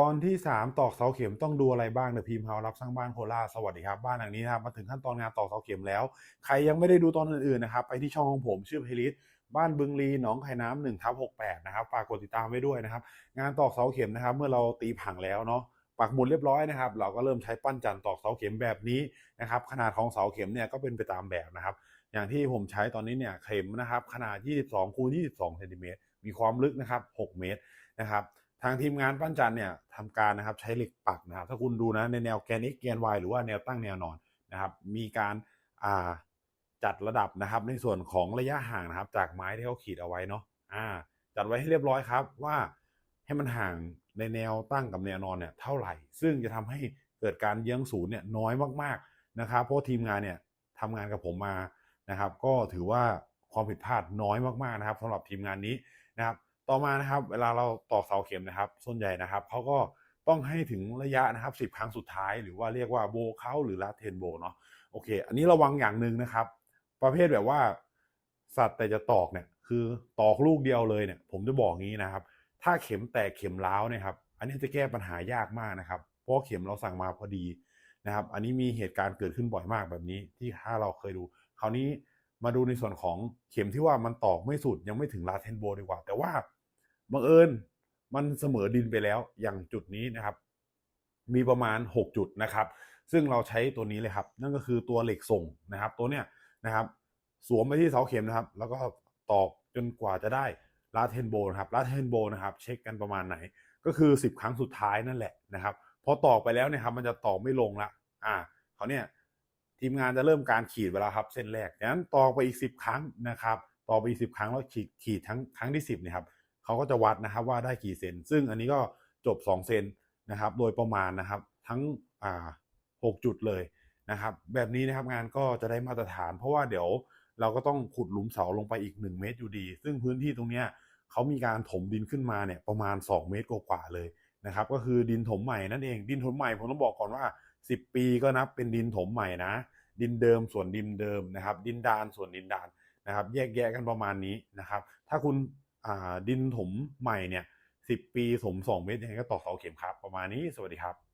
ตอนที่ 3 ตอกเสาเข็มต้องดูอะไรบ้างเดอะพิมพ์เฮารับสร้างบ้านโคราชสวัสดีครับบ้านหลังนี้นะครับมาถึงขั้นตอนงานตอกเสาเข็มแล้ว ใครยังไม่ได้ดูตอนอื่นๆนะครับไปที่ช่องของผมชื่อเพลิสบ้านบึงลีหนองไข่น้ำหนึ่งทับหกแปดนะครับฝากกดติดตามไว้ด้วยนะครับ งานตอกเสาเข็มนะครับ เมื่อเราตีผังแล้วเนาะปักหมุดเรียบร้อยนะครับ เราก็เริ่มใช้ปั้นจันตอกเสาเข็มแบบนี้นะครับ ขนาดของเสาเข็มเนี่ยก็เป็นไปตามแบบนะครับ อย่างที่ผมใช้ตอนนี้เนี่ยเข็มนะครับ ขนาด 22คูณ22เซนติเมตรมีความลึกนะครับ 6 เมตรนะครับ ทางทีมงานปั้นจันเนี่ยทำการนะครับใช้เหล็กปักนะครับ ถ้าคุณดูนะในแนวแกน x แกน y หรือว่าแนวตั้งแนวนอนนะครับ มีการอ่าจัดระดับนะครับ ในส่วนของระยะห่างนะครับ จากไม้ที่เขาขีดเอาไว้เนาะอ่า จัดไว้ให้เรียบร้อยครับว่าให้มันห่างในแนวตั้งกับแนวนอนเนี่ยเท่าไหร่ ซึ่งจะทำให้เกิดการเยื้องศูนย์เนี่ยน้อยมากๆนะครับ เพราะทีมงานเนี่ยทำงานกับผมมานะครับ ก็ถือว่าความผิดพลาดน้อยมากๆนะครับสำหรับทีมงานนี้นะครับ ต่อมานะครับ เวลาเราตอกเสาเข็มนะครับ ส่วนใหญ่นะครับเขาก็ต้องให้ถึงระยะนะครับสิบครั้งสุดท้าย หรือว่าเรียกว่าโบเค้าหรือลาเทนโบเนาะโอเค อันนี้ระวังอย่างหนึ่งนะครับ ประเภทแบบว่าสัตว์แต่จะตอกเนี่ยคือตอกลูกเดียวเลยเนี่ย ผมจะบอกงี้นะครับ ถ้าเข็มแตกเข็มร้าวเนี่ยครับอันนี้จะแก้ปัญหายากมากนะครับ เพราะเข็มเราสั่งมาพอดีนะครับ อันนี้มีเหตุการณ์เกิดขึ้นบ่อยมากแบบนี้ที่ถ้าเราเคยดู คราวนี้มาดูในส่วนของเข็มที่ว่ามันตอกไม่สุดยังไม่ถึงลาเทนโบดีกว่า แต่ว่า บังเอิญมันเสมอดินไปแล้วอย่างจุดนี้นะครับ มีประมาณ 6 จุดนะครับ ซึ่งเราใช้ตัวนี้เลยครับ นั่นก็คือตัวเหล็กส่งนะครับ ตัวเนี้ยนะครับ สวมไปที่เสาเข็มนะครับ แล้วก็ตอกจนกว่าจะได้ลาเทนโบนะครับลาเทนโบนะครับ เช็คกันประมาณไหน ก็คือ 10 ครั้งสุดท้ายนั่นแหละนะครับ พอตอกไปแล้วเนี่ยครับ มันจะตอกไม่ลงละ อ่าเขาเนี่ยทีมงานจะเริ่มการขีดเวลาครับ เส้นแรกดังนั้นตอกไปอีก 10 ครั้งนะครับ ตอกไปอีก10 ครั้งแล้วขีดขีดทั้งครั้งที่ 10เนี่ยครับ เขาก็จะวัดนะครับว่าได้กี่เซน ซึ่งอันนี้ก็จบ 2 เซนนะครับ โดยประมาณนะครับทั้งอ่า6จุดเลยนะครับ แบบนี้นะครับงานก็จะได้มาตรฐาน เพราะว่าเดี๋ยวเราก็ต้องขุดหลุมเสาลงไปอีก 1 เมตรอยู่ดี ซึ่งพื้นที่ตรงเนี้ยเขามีการถมดินขึ้นมาเนี่ยประมาณ 2 เมตรกว่าๆเลยนะครับ ก็คือดินถมใหม่นั่นเอง ดินถมใหม่ผมต้องบอกก่อนว่า 10 ปีก็นับเป็นดินถมใหม่นะ ดินเดิมส่วนดินเดิมนะครับ ดินดานส่วนดินดานนะครับ แยกแยะกันประมาณนี้นะครับ ถ้าคุณ ดินถมใหม่เนี่ย10 ปีถม2 เมตรยังไงก็ตอกเสาเข็มครับ ประมาณนี้สวัสดีครับ